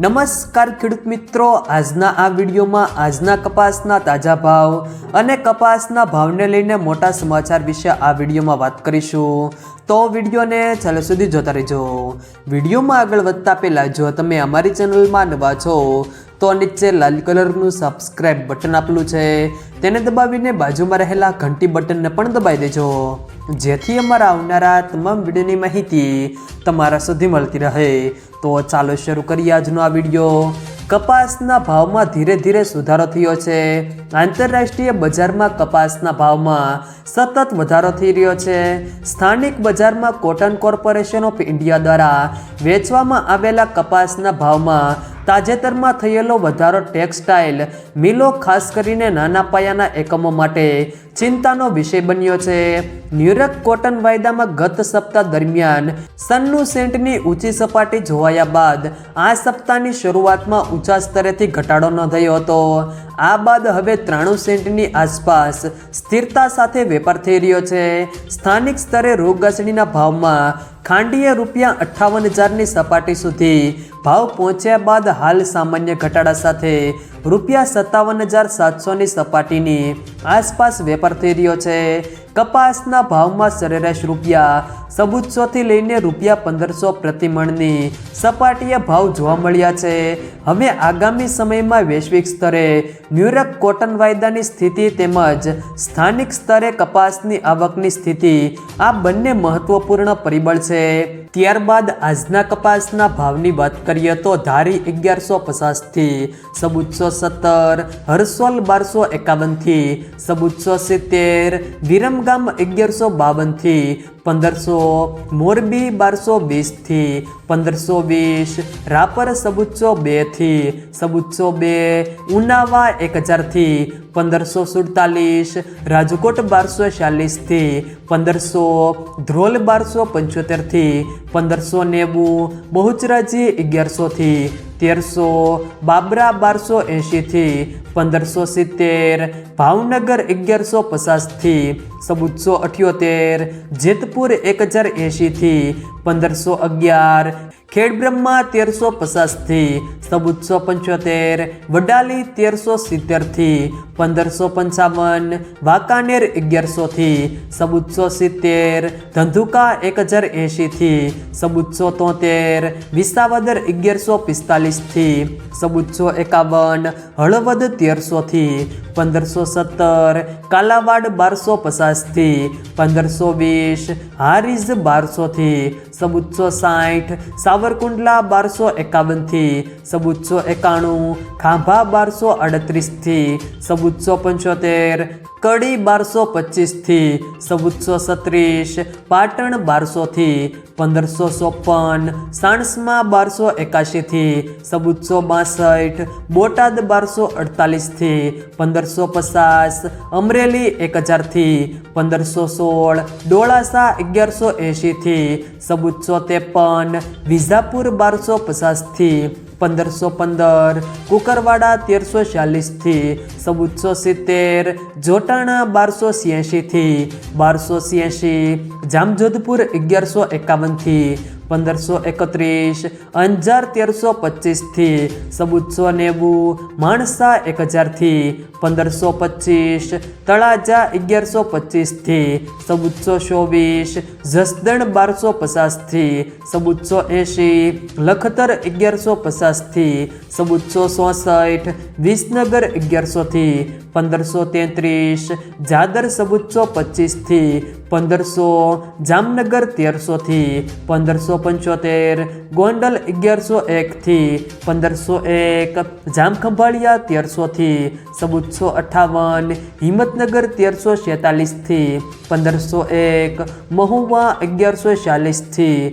નમસ્કાર ખેડૂત મિત્રો, આજના આ વિડીયોમાં આજના કપાસના તાજા ભાવ અને કપાસના ભાવને લઈને મોટા સમાચાર વિશે આ વિડીયોમાં વાત કરીશું. તો વિડીયોને છેલ્લે સુધી જોતા રહેજો. વિડીયોમાં આગળ વધતા પહેલાં, જો તમે અમારી ચેનલમાં નવા છો, તો નીચે લાલ કલરનું સબસ્ક્રાઇબ બટન આપેલું છે. તેને દબાવીને બાજુમાં રહેલા ઘંટી બટનને પણ દબાવી દેજો. જેથી અમારા આવનારા તમામ વિડીયોની માહિતી તમારા સુધી મળતી રહે. તો ચાલો શરૂ કરીએ આજનો આ વીડિયો. કપાસના ભાવમાં ધીરે ધીરે સુધારો થયો છે. આંતરરાષ્ટ્રીય બજારમાં કપાસના ભાવમાં સતત વધારો થઈ રહ્યો છે. સ્થાનિક બજારમાં કોટન કોર્પોરેશન ઓફ ઇન્ડિયા દ્વારા વેચવામાં આવેલા કપાસના ભાવમાં તાજેતરમાં થયેલો વધારો ટેક્સટાઇલ મિલો, ખાસ કરીને નાના પાયાના એકમો માટે ચિંતાનો વિષય બન્યો છે. ન્યુયોર્ક કોટન વાયદામાં ગત સપ્તાહ દરમિયાન સન્નું સેન્ટની ઊંચી સપાટી જોવાયા બાદ આ સપ્તાહની શરૂઆતમાં ઊંચા સ્તરેથી ઘટાડો નોંધાયો હતો. આ બાદ હવે ત્રાણું સેન્ટની આસપાસ સ્થિરતા સાથે વેપાર થઈ રહ્યો છે. સ્થાનિક સ્તરે રોગઘાસણીના ભાવમાં ખાંડીએ રૂપિયા અઠ્ઠાવન હજારની સપાટી સુધી ભાવ પહોંચ્યા બાદ હાલ સામાન્ય ઘટાડા સાથે રૂપિયા સત્તાવન હજાર સાતસોની સપાટીની આસપાસ વેપાર થઈ રહ્યો છે. કપાસના ભાવમાં સરેરાશ રૂપિયા સબુચ્ચોથી લઈને રૂપિયા પંદરસો પ્રતિમણની સપાટીએ ભાવ જોવા મળ્યા છે. હવે આગામી સમયમાં વૈશ્વિક સ્તરે ન્યુયોર્ક કોટન વાયદાની સ્થિતિ તેમજ સ્થાનિક સ્તરે કપાસની આવકની સ્થિતિ આ બંને મહત્વપૂર્ણ પરિબળ છે. ત્યારબાદ આજના કપાસના ભાવની વાત કરીએ તો ધારી અગિયારસો પચાસથી સબુચ્ચો સત્તર, હરસોલ બારસો એકાવનથી સબુચ્ચો સિત્તેર, વિરમગામ અગિયારસો બાવનથી પંદરસો, મોરબી બારસો વીસથી પંદરસો વીસ, રાપર સબુચ્ચો બેથી સબુચ્ચો બે, ઉનાવા એક હજારથી પંદરસો સુડતાલીસ રાજકોટ બારસો ચાલીસથી પંદરસો ધ્રોલ બારસો પંચોતેરથી પંદરસો નેવું બહુચરાજી અગિયારસોથી તેરસો બાબરા બારસો એંશીથી પંદરસો સિત્તેર, ભાવનગર અગિયારસો પચાસથી સબુચ્ચો અઠ્યોતેર, જેતપુર એક હજાર એંશીથી પંદરસો અગિયાર, ખેડબ્રહ્મા તેરસો પચાસથી સબુચ્ચો પંચોતેર, વડાલી તેરસો સિત્તેરથી પંદરસો પંચાવન, વાંકાનેર અગિયારસોથી સબુચ્ચો સિત્તેર, ધંધુકા એક હજાર એંશીથી સબુચ્ચો તોતેર, વિસાવદર અગિયારસો પિસ્તાલીસથી ચૌદસો એકાવન, હળવદ તેરસોથી પંદરસો સત્તર, કાલાવાડ બારસો પચાસથી પંદરસો વીસ હારીઝ બારસોથી ચૌદસો સાઠ, સાવરકુંડલા બારસો એકાવનથી ચૌદસો એકાણું, ખાંભા બારસો અડત્રીસથી ચૌદસો પંચોતેર કડી બારસો પચીસથી ચૌદસો સત્રીસ, પાટણ બારસોથી પંદરસો ચોપન, સાણસમાં બારસો એકાશીથી ચૌદસો બાસઠ, બોટાદ બારસો અડતાલીસથી પંદરસો પચાસ, અમરેલી એક હજારથી પંદરસો સોળ, ડોળાસા અગિયારસો એંશીથી ચૌદસો ત્રેપન વિઝાપુર બારસો પચાસથી પંદરસો પંદર કુકરવાડા તેરસો ચાલીસથી ચૌદસો સિત્તેર જોટાણા બારસો છ્યાસીથી બારસો જામજોધપુર અગિયારસો એકાવનથી પંદરસો એકત્રીસ, અંજાર તેરસો પચીસથી સબુચ્ચો નેવું, માણસા એક હજારથી પંદરસો પચીસ, તળાજા અગિયારસો પચીસથી સબુચ્ચો ચોવીસ, જસદણ બારસો પચાસથી સબુચ્ચો એંશી, લખતર અગિયારસો પચાસથી સબુચ્ચો ચોસઠ, વિસનગર અગિયારસોથી, પંદરસો તેત્રીસ, જાદર સબુચ્ચો પચીસથી પંદરસો, જામનગર તેરસોથી પંદરસો પંચોતેર, ગોંડલ અગિયારસો એકથી પંદરસો એક, જામખંભાળિયા તેરસોથી સબુચ્ચો અઠાવન, હિંમતનગર તેરસો છેતાલીસથી પંદરસો એક, મહુવા અગિયારસો ચાલીસથી